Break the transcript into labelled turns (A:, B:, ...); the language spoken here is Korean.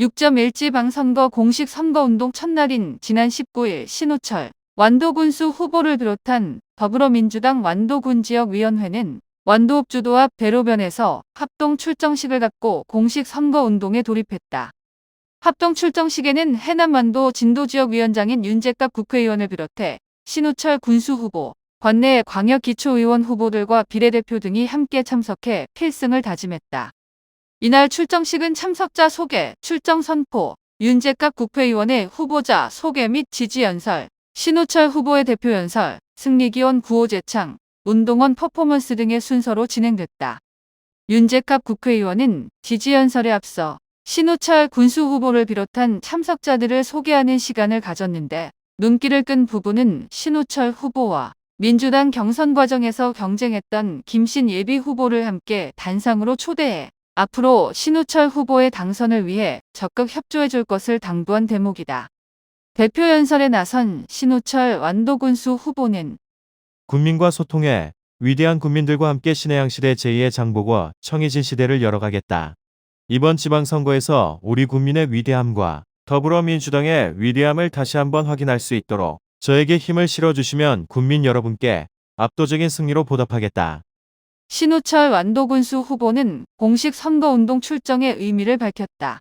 A: 6.1 지방선거 공식 선거운동 첫날인 지난 19일 신우철 완도군수 후보를 비롯한 더불어민주당 완도군 지역위원회는 완도읍 주도 앞 대로변에서 합동 출정식을 갖고 공식 선거운동에 돌입했다. 합동 출정식에는 해남 완도 진도지역위원장인 윤재갑 국회의원을 비롯해 신우철 군수 후보, 관내 광역기초의원 후보들과 비례대표 등이 함께 참석해 필승을 다짐했다. 이날 출정식은 참석자 소개, 출정 선포, 윤재갑 국회의원의 후보자 소개 및 지지 연설, 신우철 후보의 대표 연설, 승리기원 구호 제창, 운동원 퍼포먼스 등의 순서로 진행됐다. 윤재갑 국회의원은 지지 연설에 앞서 신우철 군수 후보를 비롯한 참석자들을 소개하는 시간을 가졌는데 눈길을 끈 부분은 신우철 후보와 민주당 경선 과정에서 경쟁했던 김신 예비 후보를 함께 단상으로 초대해 앞으로 신우철 후보의 당선을 위해 적극 협조해 줄 것을 당부한 대목이다. 대표 연설에 나선 신우철 완도군수 후보는
B: 군민과 소통해 위대한 군민들과 함께 신해양 시대 제2의 장보고 청해진 시대를 열어가겠다. 이번 지방선거에서 우리 국민의 위대함과 더불어민주당의 위대함을 다시 한번 확인할 수 있도록 저에게 힘을 실어주시면 국민 여러분께 압도적인 승리로 보답하겠다.
A: 신우철 완도군수 후보는 공식 선거운동 출정의 의미를 밝혔다.